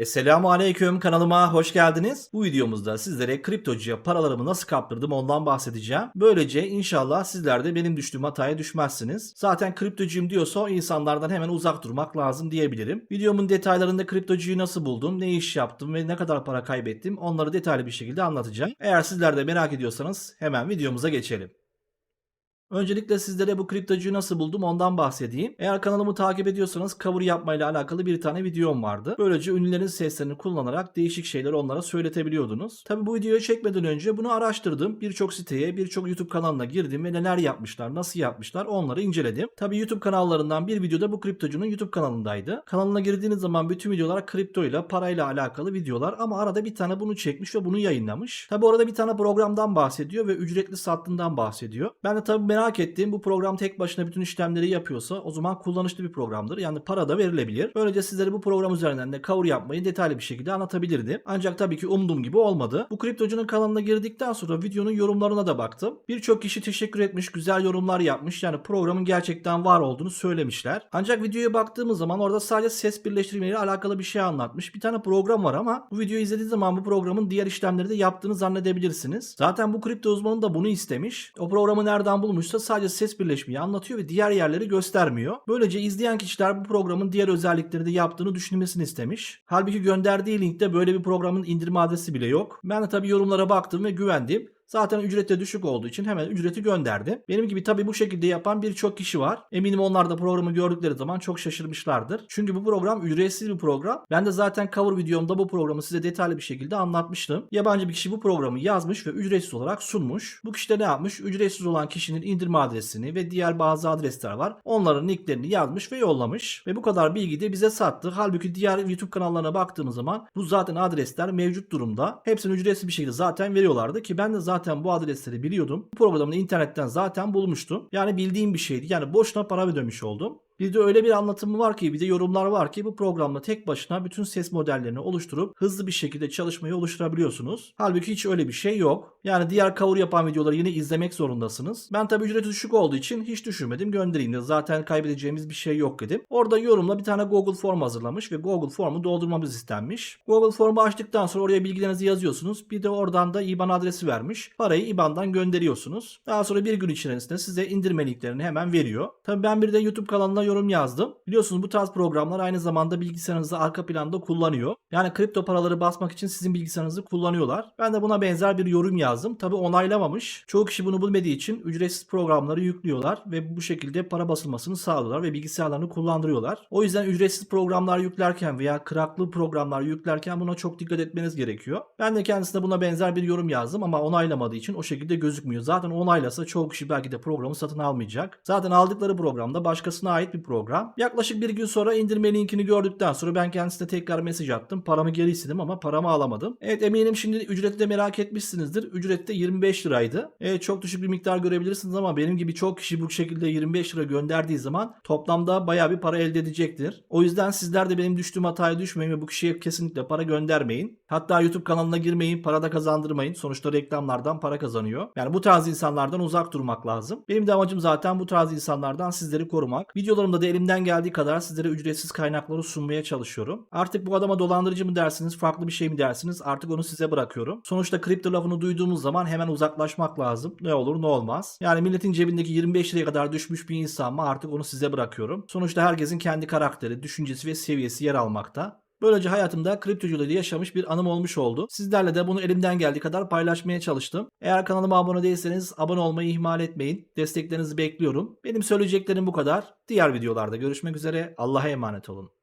Esselamu Aleyküm kanalıma hoş geldiniz. Bu videomuzda sizlere kriptocuya paralarımı nasıl kaptırdım ondan bahsedeceğim. Böylece inşallah sizler de benim düştüğüm hataya düşmezsiniz. Zaten kriptocuyum diyorsa insanlardan hemen uzak durmak lazım diyebilirim. Videomun detaylarında kriptocuyu nasıl buldum, ne iş yaptım ve ne kadar para kaybettim onları detaylı bir şekilde anlatacağım. Eğer sizler de merak ediyorsanız hemen videomuza geçelim. Öncelikle sizlere bu kriptocuyu nasıl buldum ondan bahsedeyim. Eğer kanalımı takip ediyorsanız cover yapmayla alakalı bir tane videom vardı. Böylece ünlülerin seslerini kullanarak değişik şeyleri onlara söyletebiliyordunuz. Tabi bu videoyu çekmeden önce bunu araştırdım. Birçok siteye, birçok YouTube kanalına girdim ve neler yapmışlar, nasıl yapmışlar onları inceledim. Tabi YouTube kanallarından bir videoda bu kriptocunun YouTube kanalındaydı. Kanalına girdiğiniz zaman bütün videolar kripto ile parayla alakalı videolar ama arada bir tane bunu çekmiş ve bunu yayınlamış. Tabi orada bir tane programdan bahsediyor ve ücretli sattığından bahsediyor. Ben de tabi merak ettiğim bu program tek başına bütün işlemleri yapıyorsa o zaman kullanışlı bir programdır. Yani para da verilebilir. Böylece sizlere bu program üzerinden de cover yapmayı detaylı bir şekilde anlatabilirdim. Ancak tabii ki umduğum gibi olmadı. Bu kriptocunun kanalına girdikten sonra videonun yorumlarına da baktım. Birçok kişi teşekkür etmiş, güzel yorumlar yapmış. Yani programın gerçekten var olduğunu söylemişler. Ancak videoya baktığımız zaman orada sadece ses birleştirmeyle alakalı bir şey anlatmış. Bir tane program var ama bu videoyu izlediğiniz zaman bu programın diğer işlemleri de yaptığını zannedebilirsiniz. Zaten bu kripto uzmanı da bunu istemiş. O programı nereden bulmuşsa sadece ses birleşmeyi anlatıyor ve diğer yerleri göstermiyor. Böylece izleyen kişiler bu programın diğer özellikleri de yaptığını düşünmesini istemiş. Halbuki gönderdiği linkte böyle bir programın indirme adresi bile yok. Ben de tabii yorumlara baktım ve güvendim. Zaten ücrette düşük olduğu için hemen ücreti gönderdi. Benim gibi tabii bu şekilde yapan birçok kişi var. Eminim onlar da programı gördükleri zaman çok şaşırmışlardır. Çünkü bu program ücretsiz bir program. Ben de zaten cover videomda bu programı size detaylı bir şekilde anlatmıştım. Yabancı bir kişi bu programı yazmış ve ücretsiz olarak sunmuş. Bu kişi de ne yapmış? Ücretsiz olan kişinin indirme adresini ve diğer bazı adresler var. Onların linklerini yazmış ve yollamış. Ve bu kadar bilgi de bize sattı. Halbuki diğer YouTube kanallarına baktığımız zaman bu zaten adresler mevcut durumda. Hepsini ücretsiz bir şekilde zaten veriyorlardı ki ben de zaten zaten bu adresleri biliyordum. Bu programı da internetten zaten bulmuştum. Yani bildiğim bir şeydi. Yani boşuna para ödemiş oldum. Bir de öyle bir anlatımı var ki bir de yorumlar var ki bu programla tek başına bütün ses modellerini oluşturup hızlı bir şekilde çalışmayı oluşturabiliyorsunuz. Halbuki hiç öyle bir şey yok. Yani diğer cover yapan videoları yine izlemek zorundasınız. Ben tabi ücreti düşük olduğu için hiç düşünmedim göndereyim de zaten kaybedeceğimiz bir şey yok dedim. Orada yorumla bir tane Google Form hazırlamış ve Google Form'u doldurmamız istenmiş. Google Form'u açtıktan sonra oraya bilgilerinizi yazıyorsunuz. Bir de oradan da IBAN adresi vermiş. Parayı IBAN'dan gönderiyorsunuz. Daha sonra bir gün içerisinde size indirme linklerini hemen veriyor. Tabi ben bir de YouTube kanalına yorum yazdım. Biliyorsunuz bu tarz programlar aynı zamanda bilgisayarınızı arka planda kullanıyor. Yani kripto paraları basmak için sizin bilgisayarınızı kullanıyorlar. Ben de buna benzer bir yorum yazdım. Tabi onaylamamış. Çoğu kişi bunu bilmediği için ücretsiz programları yüklüyorlar ve bu şekilde para basılmasını sağlıyorlar ve bilgisayarlarını kullandırıyorlar. O yüzden ücretsiz programlar yüklerken veya kıraklı programlar yüklerken buna çok dikkat etmeniz gerekiyor. Ben de kendisine buna benzer bir yorum yazdım ama onaylamadığı için o şekilde gözükmüyor. Zaten onaylasa çoğu kişi belki de programı satın almayacak. Zaten aldıkları programda başkasına ait bir program. Yaklaşık bir gün sonra indirme linkini gördükten sonra ben kendisine tekrar mesaj attım. Paramı geri istedim ama paramı alamadım. Evet eminim şimdi ücreti de merak etmişsinizdir. Ücret de 25 liraydı. Evet çok düşük bir miktar görebilirsiniz ama benim gibi çok kişi bu şekilde 25 lira gönderdiği zaman toplamda baya bir para elde edecektir. O yüzden sizler de benim düştüğüm hataya düşmeyin ve bu kişiye kesinlikle para göndermeyin. Hatta YouTube kanalına girmeyin, para da kazandırmayın. Sonuçta reklamlardan para kazanıyor. Yani bu tarz insanlardan uzak durmak lazım. Benim de amacım zaten bu tarz insanlardan sizleri korumak. Videolarımda da elimden geldiği kadar sizlere ücretsiz kaynakları sunmaya çalışıyorum. Artık bu adama dolandırıcı mı dersiniz, farklı bir şey mi dersiniz artık onu size bırakıyorum. Sonuçta kripto lafını duyduğumuz zaman hemen uzaklaşmak lazım. Ne olur ne olmaz. Yani milletin cebindeki 25 liraya kadar düşmüş bir insan mı artık onu size bırakıyorum. Sonuçta herkesin kendi karakteri, düşüncesi ve seviyesi yer almakta. Böylece hayatımda kriptoculuğu yaşamış bir anım olmuş oldu. Sizlerle de bunu elimden geldiği kadar paylaşmaya çalıştım. Eğer kanalıma abone değilseniz abone olmayı ihmal etmeyin. Desteklerinizi bekliyorum. Benim söyleyeceklerim bu kadar. Diğer videolarda görüşmek üzere. Allah'a emanet olun.